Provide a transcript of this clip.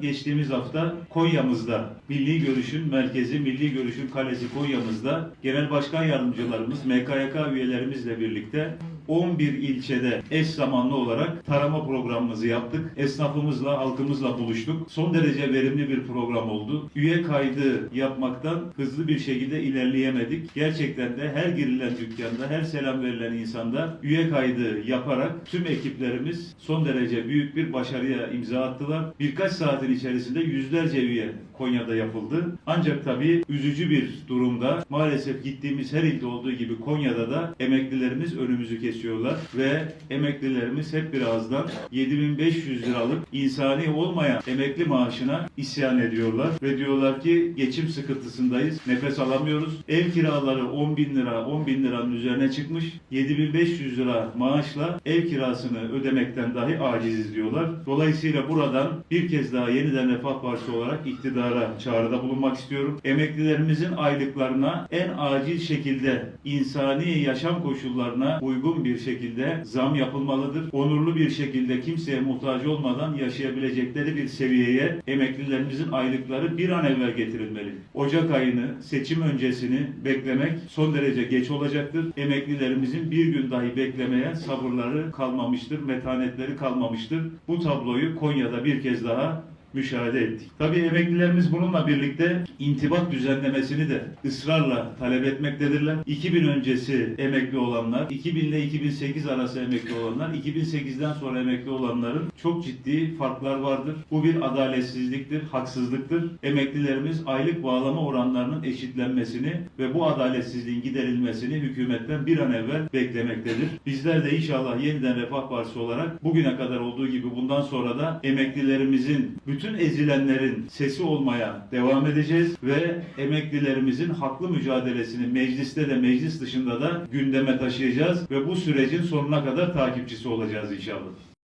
Geçtiğimiz hafta Konya'mızda Milli Görüş'ün merkezi, Milli Görüş'ün kalesi Konya'mızda genel başkan yardımcılarımız, MKYK üyelerimizle birlikte 11 ilçede eş zamanlı olarak tarama programımızı yaptık. Esnafımızla, halkımızla buluştuk. Son derece verimli bir program oldu. Üye kaydı yapmaktan hızlı bir şekilde ilerleyemedik. Gerçekten de her girilen dükkanda, her selam verilen insanda üye kaydı yaparak tüm ekiplerimiz son derece büyük bir başarıya imza attılar. Birkaç saatin içerisinde yüzlerce üye Konya'da yapıldı. Ancak tabii üzücü bir durumda maalesef gittiğimiz her ilde olduğu gibi Konya'da da emeklilerimiz önümüzü kesiyorlar ve emeklilerimiz hep bir ağızdan 7500 liralık insani olmayan emekli maaşına isyan ediyorlar ve diyorlar ki geçim sıkıntısındayız, nefes alamıyoruz. Ev kiraları 10 bin lira, 10 bin liranın üzerine çıkmış. 7500 lira maaşla ev kirasını ödemekten dahi aciziz diyorlar. Dolayısıyla buradan bir kez daha yeniden Refah Partisi olarak iktidara çağrıda bulunmak istiyorum. Emeklilerimizin aylıklarına en acil şekilde insani yaşam koşullarına uygun bir şekilde zam yapılmalıdır. Onurlu bir şekilde kimseye muhtaç olmadan yaşayabilecekleri bir seviyeye emeklilerimizin aylıkları bir an evvel getirilmeli. Ocak ayını, seçim öncesini beklemek son derece geç olacaktır. Emeklilerimizin bir gün dahi beklemeye sabırları kalmamıştır, metanetleri kalmamıştır. Bu tabloyu Konya'da bir kez daha müşahede ettik. Tabii emeklilerimiz bununla birlikte intibat düzenlemesini de ısrarla talep etmektedirler. 2000 öncesi emekli olanlar, 2000 ile 2008 arası emekli olanlar, 2008'den sonra emekli olanların çok ciddi farklar vardır. Bu bir adaletsizliktir, haksızlıktır. Emeklilerimiz aylık bağlama oranlarının eşitlenmesini ve bu adaletsizliğin giderilmesini hükümetten bir an evvel beklemektedir. Bizler de inşallah yeniden Refah Partisi olarak bugüne kadar olduğu gibi bundan sonra da emeklilerimizin bütün ezilenlerin sesi olmaya devam edeceğiz ve emeklilerimizin haklı mücadelesini mecliste de meclis dışında da gündeme taşıyacağız ve bu sürecin sonuna kadar takipçisi olacağız inşallah.